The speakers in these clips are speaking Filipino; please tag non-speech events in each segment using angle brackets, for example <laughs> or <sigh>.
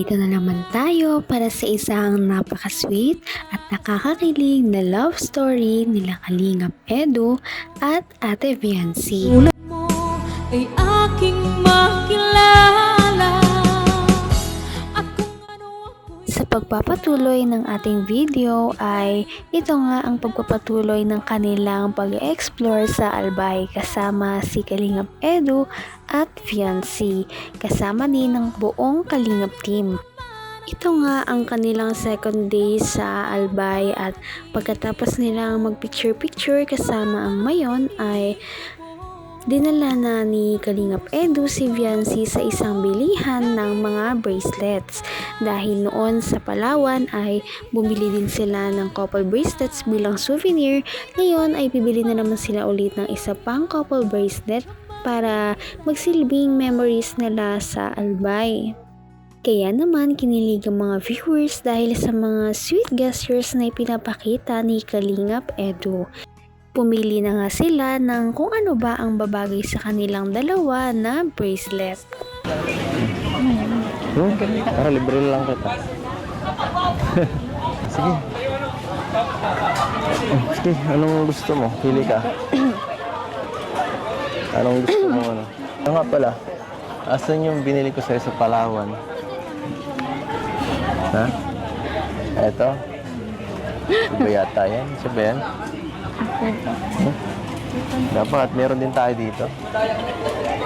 Narito na naman tayo para sa isang napaka-sweet at nakakakilig na love story nila Kalingap Edu at Ate Viancy. mo ay aking makilala pagpapatuloy ng ating video ay ito nga ang pagpapatuloy ng kanilang pag-explore sa Albay kasama si Kalingap Edu at Fiancé kasama din ng buong Kalingap team. Ito nga ang kanilang second day sa Albay at pagkatapos nilang mag-picture-picture kasama ang mayon ay Dinala na ni Kalingap Edu si Viancy sa isang bilihan ng mga bracelets. Dahil noon sa Palawan ay bumili din sila ng couple bracelets bilang souvenir. Ngayon ay bibili na naman sila ulit ng isa pang couple bracelet para magsilbing memories nila sa Albay. Kaya naman kinilig ang mga viewers dahil sa mga sweet gestures na ipinapakita ni Kalingap Edu. Pumili na nga sila ng kung ano ba ang babagay sa kanilang dalawa na bracelet. Hmm? Para libre lang kita. <laughs> sige. Oh, sige, anong gusto mo? Pili ka. <clears throat> Anong gusto mo ano? Ano nga pala? Asan yung binili ko sa'yo sa Palawan? Ha? Eto? Iba yata yan? Isa ba yan? Dapat meron din tayo dito.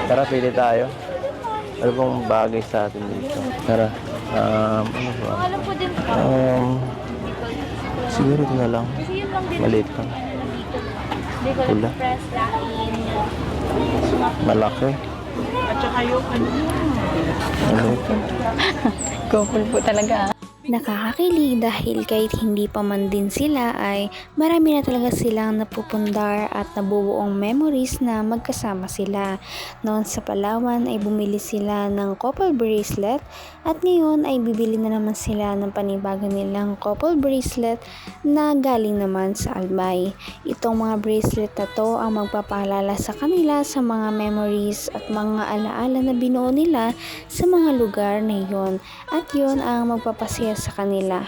Tara, pili tayo. Ano bang bagay sa atin dito? Tara. Um, ano ba? Um, siguro ito na lang. Maliit ko Pula. lang press lakin. Malaki. Ano ito? <laughs> Couple po talaga. Nakakakilig dahil kahit hindi pa man din sila ay marami na talaga silang napupundar at nabubuong memories na magkasama sila. Noon sa Palawan ay bumili sila ng couple bracelet at ngayon ay bibili na naman sila ng panibago nilang couple bracelet na galing naman sa Albay. Itong mga bracelet na to ang magpapaalala sa kanila sa mga memories at mga alaala na binuo nila sa mga lugar na yon at yon ang magpapasaya sa kanila.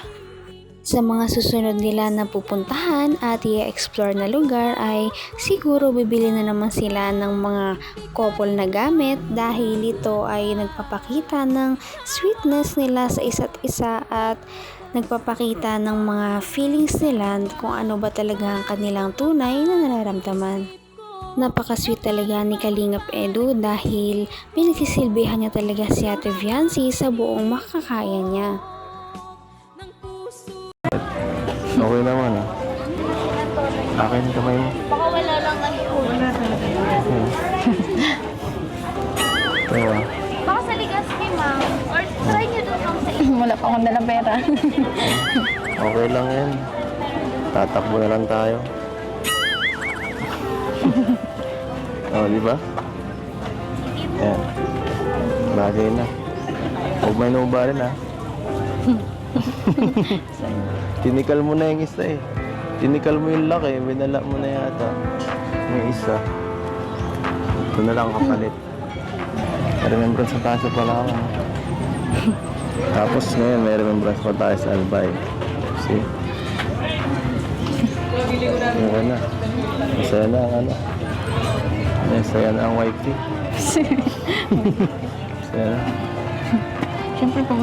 Sa mga susunod nila na pupuntahan at i-explore na lugar ay siguro bibili na naman sila ng mga couple na gamit dahil ito ay nagpapakita ng sweetness nila sa isa't isa at nagpapakita ng mga feelings nila kung ano ba talaga ang kanilang tunay na nararamdaman. Napaka-sweet talaga ni Kalingap Edu dahil pinagsisilbihan niya talaga si Ate Viancy sa buong makakaya niya. Okay naman ah. Akin yung kamay mo. Baka wala lang ang Wala Diba? Baka sa Ligaspi, ma'am. Or try nyo doon ma'am sa. <laughs> Wala pa akong dalang pera. <laughs> Okay lang yan. Tatakbo na lang tayo. <laughs> oh, di ba? Yan. Bagay na. Huwag may nuba rin ah. <laughs> Tinikal mo na yung isa eh. Tinikal mo yung laki, binala mo na yata. Yung isa. Ito na lang kapalit. Remembrance na tayo sa Palawan. <laughs> Tapos ngayon, may remembrance pa tayo sa Albay. See? Okay na. Masaya na ang ano. Masaya na ang wifey. <laughs> Masaya na. Siyempre po,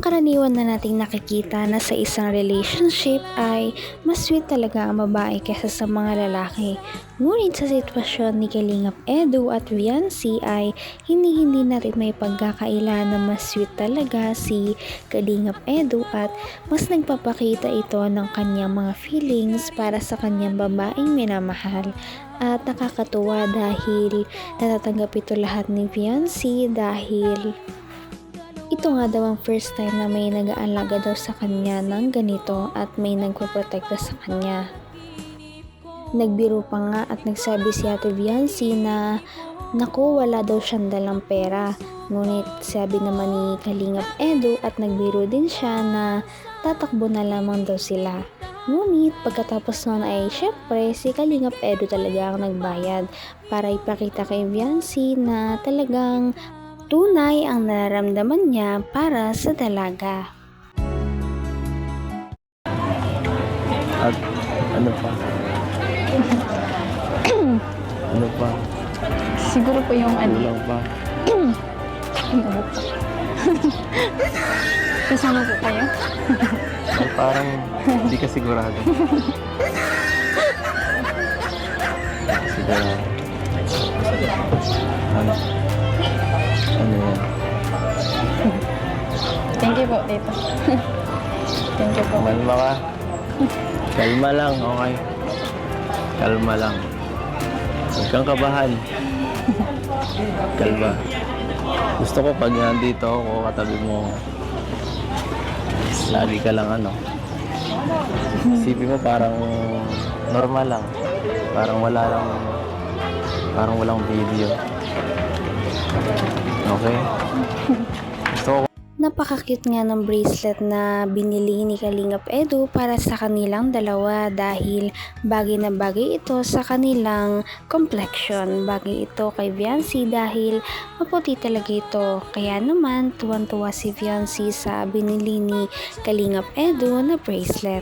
mas Pangkaraniwan na nating nakikita na sa isang relationship ay mas sweet talaga ang babae kaysa sa mga lalaki. Ngunit sa sitwasyon ni Kalingap Edu at Viancy ay hindi-hindi natin may pagkakaila na mas sweet talaga si Kalingap Edu at mas nagpapakita ito ng kanyang mga feelings para sa kanyang babaeng minamahal. At nakakatuwa dahil natatanggap ito lahat ni Viancy dahil ito nga daw ang first time na may nag-aalaga daw sa kanya ng ganito at may nagpoprotekta sa kanya. Nagbiro pa nga at nagsabi si Ate Viancy na naku wala daw siyang dalang pera. Ngunit sabi naman ni Kalingap Edu at nagbiro din siya na tatakbo na lamang daw sila. Ngunit pagkatapos nun ay syempre si Kalingap Edu talaga ang nagbayad para ipakita kay Viancy na talagang tunay ang nararamdaman niya para sa dalaga. At ano pa? <clears throat> ano pa? Siguro po yung ano. Kulang pa. Ano? <clears throat> Kasama po kayo? Ay, parang hindi ka sigurado. <laughs> sigurado. Ano? Ano yan? Thank you po, Tito. <laughs> Thank you po. Kumalma ka. Kalma lang, okay? Kalma lang. Huwag kang kabahan. Kalma. Gusto ko pag nandito ako, katabi mo, lagi ka lang ano. Isipin mo parang normal lang. Parang wala lang, parang walang video. Okay? Gusto ko Napaka-cute nga ng bracelet na binili ni Kalingap Edu para sa kanilang dalawa dahil bagay na bagay ito sa kanilang complexion. Bagay ito kay Viancy dahil maputi talaga ito. Kaya naman tuwan-tuwa si Viancy sa binili ni Kalingap Edu na bracelet.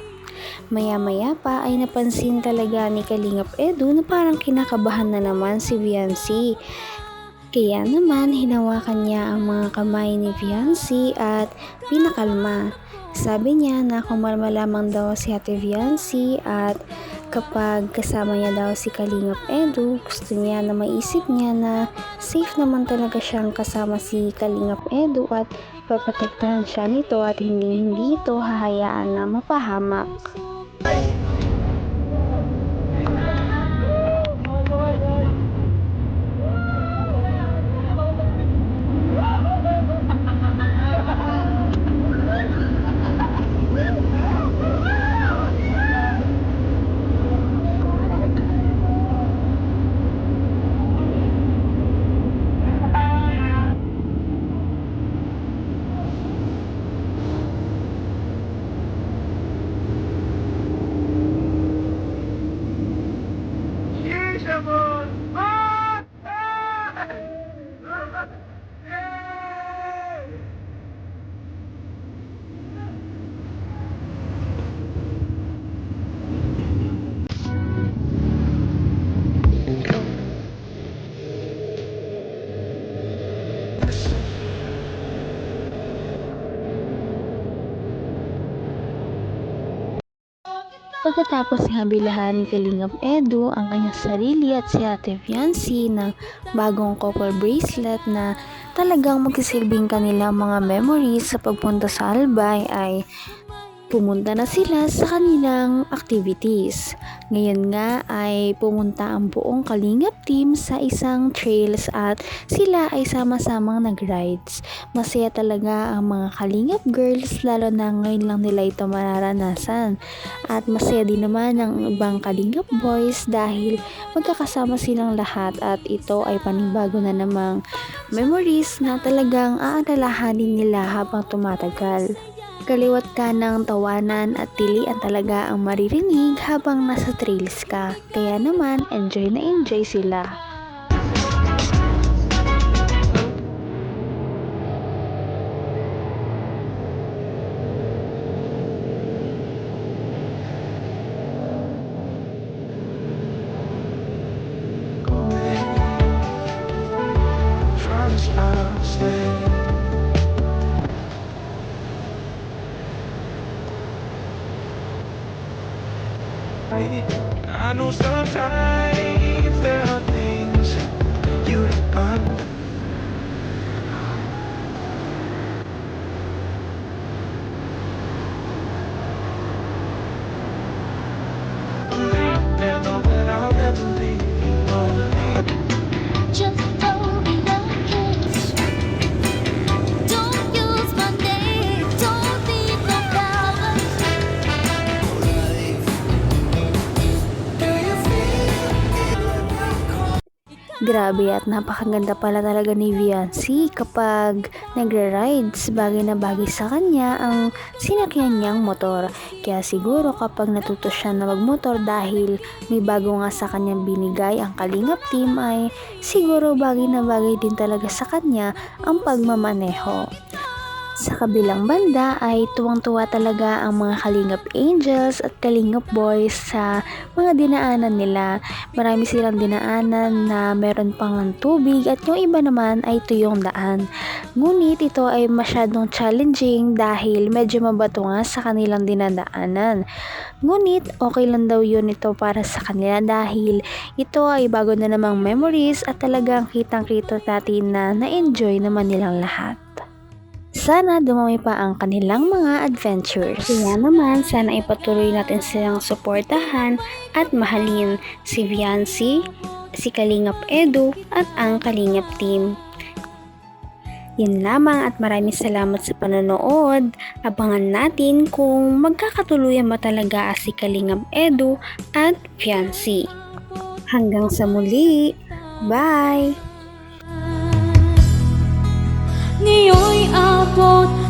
Maya-maya pa ay napansin talaga ni Kalingap Edu na parang kinakabahan na naman si Viancy. Kaya naman hinawakan niya ang mga kamay ni Viancy at pinakalma. Sabi niya na kumalma lamang daw si Ate Viancy at kapag kasama niya daw si Kalingap Edu, gusto niya na maisip niya na safe naman talaga siyang kasama si Kalingap Edu at paprotektahan siya nito at hindi hindi ito hahayaan na mapahamak. Pagkatapos nga bilahan ni Kalingap Edu ang kanyang sarili at si Ate Fiancé ng bagong couple bracelet na talagang magsisilbing kanilang mga memories sa pagpunta sa Albay ay pumunta na sila sa kanilang activities. Ngayon nga ay pumunta ang buong Kalingap team sa isang trails at sila ay sama-samang nag-rides. Masaya talaga ang mga Kalingap girls lalo na ngayon lang nila ito mararanasan. At masaya din naman ang ibang Kalingap boys dahil magkakasama silang lahat at ito ay panibago na namang memories na talagang aalalahanin nila habang tumatagal. Kaliwat ka ng tawanan at tilian talaga ang maririnig habang nasa trails ka. Kaya naman, enjoy na enjoy sila. I know sometimes there are Grabe at napakaganda pala talaga ni Viancy kapag nagra-rides. Bagay na bagay sa kanya ang sinakyan niyang motor. Kaya siguro kapag natuto siya na magmotor dahil may bago nga sa kanyang binigay ang Kalingap team ay siguro bagay na bagay din talaga sa kanya ang pagmamaneho. Sa kabilang banda ay tuwang-tuwa talaga ang mga Kalingap Angels at Kalingap Boys sa mga dinaanan nila. Marami silang dinaanan na meron pang tubig at yung iba naman ay tuyong daan. Ngunit ito ay masyadong challenging dahil medyo mabato nga sa kanilang dinadaanan. Ngunit okay lang daw yun ito para sa kanila dahil ito ay bago na namang memories at talagang kitang-kita natin na na-enjoy naman nilang lahat. Sana dumami pa ang kanilang mga adventures. Kaya naman, sana ipatuloy natin silang suportahan at mahalin si Viancy, si Kalingap Edu at ang Kalingap Team. Yun lamang at maraming salamat sa panonood. Abangan natin kung magkakatuluyan ba talaga si Kalingap Edu at Fiancé. Hanggang sa muli. Bye! Ngayon'y bột